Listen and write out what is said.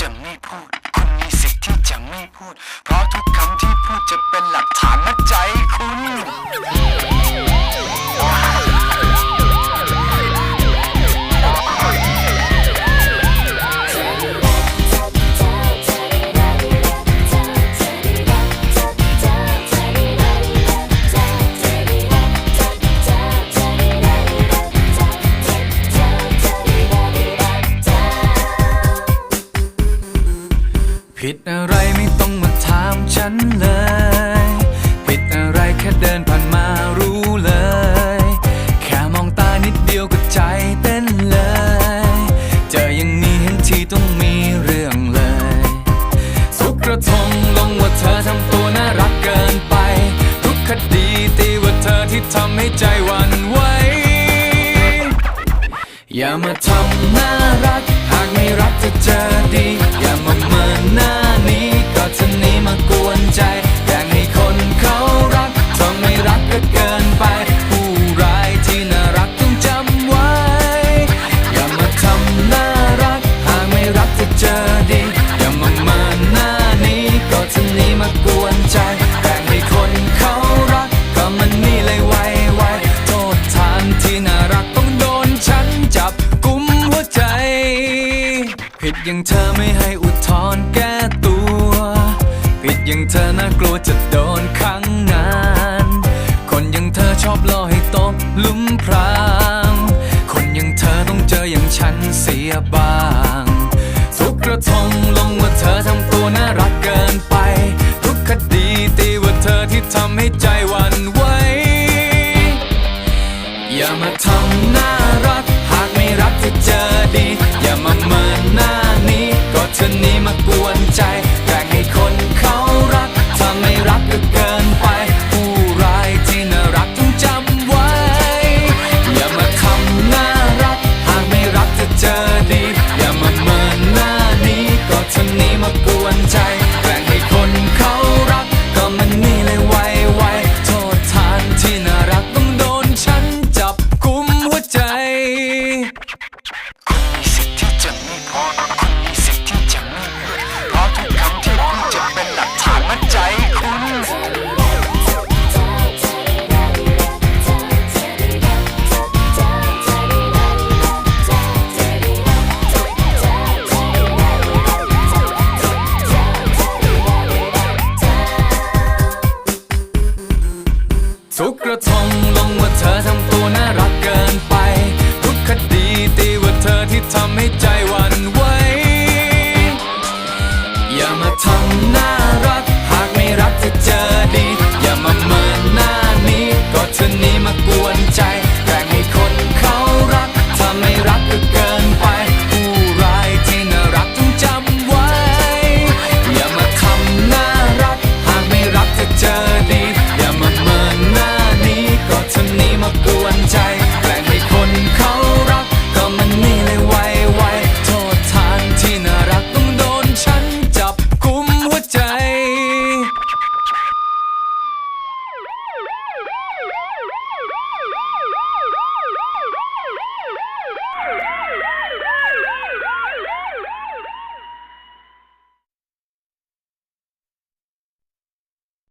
จะไม่พูด คุณมีสิทธิ์ที่จะไม่พูด เพราะทุกคำที่พูดจะเป็นหลักฐานมัดใจคุณ ผิดอะไรไม่ต้องมาถามฉันเลย ผิดอะไรแค่เดินผ่านมารู้เลย แค่มองตานิดเดียวก็ใจเต้นเลย เจออย่างนี้เห็นทีต้องมีเรื่องเลยทุกกระทงลงว่าเธอทำตัวน่ารักเกินไป ทุกคดีตีว่าเธอที่ทำให้ใจวันไหวอย่ามาทำน่ารักากไม่รักจะเจอดี อย่ามาเมินหน้านี้ ก็เธอนี้มากวนใจ่างเธอไม่ให้อุทธรแก้ตัว ผิดอย่างเธอน่ากลัวจะโดนขังนาน คนอย่างเธอชอบรอให้ตกลุมพรางคนอย่างเธอต้องเจออย่างฉันเสียบ้างทุกกระทงลงว่าเธอทำตัวน่ารักเกินไป ทุกคดีตีว่าเธอที่ทำให้ใจวันไวอย่ามาทำน่ารัก หากไม่รักจะเจอดี นี้มากวนใจ กกระทงลงว่าเธอทำตัวน่ารักเกิน